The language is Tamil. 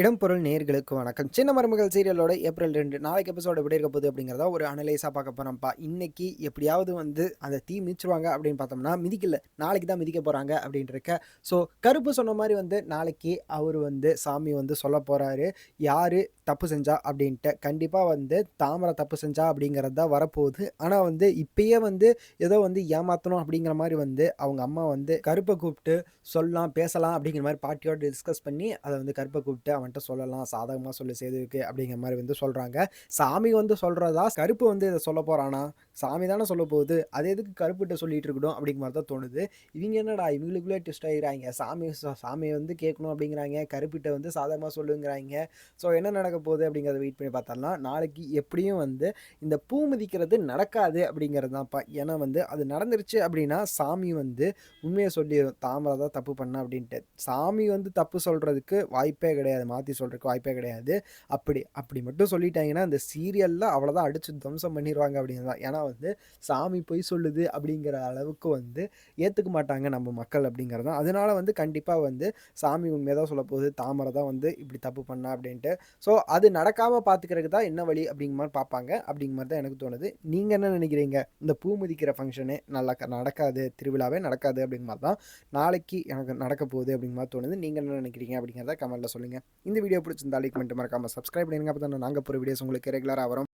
இடம்பொருள் நேர்களுக்கு வணக்கம். சின்ன மருமகள் சீரியலோட ஏப்ரல் ரெண்டு நாளைக்கு எபிசோட எப்படி இருக்க போகுது அப்படிங்கிறத ஒரு அனலைஸாக பார்க்க போகிறோம்ப்பா இன்னைக்கு எப்படியாவது வந்து அந்த தீ மிதிச்சிருவாங்க அப்படின்னு பார்த்தோம்னா மிதிக்கல. நாளைக்கு தான் மிதிக்க போகிறாங்க அப்படின்ட்டு இருக்க ஸோ கருப்பு சொன்ன மாதிரி வந்து நாளைக்கு அவர் வந்து சாமி வந்து சொல்ல போகிறாரு யார் தப்பு செஞ்சா அப்படின்ட்டு. கண்டிப்பாக வந்து தாமரை தப்பு செஞ்சா அப்படிங்கிறது தான் வரப்போகுது. ஆனால் வந்து இப்பயே வந்து ஏதோ வந்து ஏமாற்றணும் அப்படிங்கிற மாதிரி வந்து அவங்க அம்மா வந்து கருப்பை கூப்பிட்டு சொல்லலாம் பேசலாம் அப்படிங்கிற மாதிரி பாட்டியோட டிஸ்கஸ் பண்ணி அதை வந்து கருப்பை கூப்பிட்டு வந்துட்டு சொல்லலாம் சாதகமாக சொல்லி சேதுவுக்கு அப்படிங்கிற மாதிரி வந்து சொல்கிறாங்க சாமி வந்து சொல்கிறதா கருப்பு வந்து இதை சொல்ல போகிறானா சாமி தானே சொல்ல போகுது. அது எதுக்கு கருப்புகிட்ட சொல்லிட்டு இருக்கட்டும் அப்படிங்கிற மாதிரி தான் தோணுது. இவங்க என்னடா இவங்களுக்குள்ளே டெஸ்ட் ஆகிறாங்க சாமி சாமியை வந்து கேட்கணும் அப்படிங்கிறாங்க. கருப்பிட்ட வந்து சாதகமாக சொல்லுங்கிறாங்க. ஸோ என்ன நடக்க போகுது அப்படிங்கிறத வெயிட் பண்ணி பார்த்தாலாம் நாளைக்கு எப்படியும் வந்து இந்த பூ மிதிக்கிறது நடக்காது அப்படிங்கிறது தான்ப்பா ஏன்னா வந்து அது நடந்துருச்சு அப்படின்னா சாமி வந்து உண்மையை சொல்லிடும் தாமரை தான் தப்பு பண்ண அப்படின்ட்டு. சாமி வந்து தப்பு சொல்கிறதுக்கு வாய்ப்பே கிடையாது. மாற்றி சொல்கிறதுக்கு வாய்ப்பே கிடையாது. அப்படி அப்படி மட்டும் சொல்லிட்டாங்கன்னா இந்த சீரியலில் அவ்வளோதான் அடித்து துவம்சம் பண்ணிடுவாங்க அப்படின்னு தான். ஏன்னா வந்து சாமி பொய் சொல்லுது அப்படிங்கிற அளவுக்கு வந்து ஏற்றுக்க மாட்டாங்க நம்ம மக்கள் அப்படிங்கிறது தான். அதனால வந்து கண்டிப்பாக வந்து சாமி உண்மையாக தான் சொல்ல போகுது. தாமரை தான் வந்து இப்படி தப்பு பண்ணா அப்படின்ட்டு. ஸோ அது நடக்காமல் பார்த்துக்கிறதுக்கு தான் என்ன வழி அப்படிங்கிற மாதிரி பார்ப்பாங்க அப்படிங்கிற மாதிரி தான் எனக்கு தோணுது. நீங்கள் என்ன நினைக்கிறீங்க? இந்த பூ மிதிக்கிற ஃபங்க்ஷனு நல்லா க- நடக்காது திருவிழாவே நடக்காது அப்படிங்கிற மாதிரி தான் நாளைக்கு எனக்கு நடக்க போகுது அப்படிங்கிற மாதிரி தோணுது. நீங்கள் என்ன நினைக்கிறீங்க அப்படிங்கிறத கமெண்ட்டில் சொல்லுங்கள் இந்த வீடியோ பிடிச்சிருந்தா லைக் பண்ணிட்டு மறக்காமல் சப்ஸ்கிரைப் பண்ணிடுங்க. அப்போ தான் நாங்கள் போகிற வீடியோஸ் உங்களுக்கு ரெகுலராக வரும்.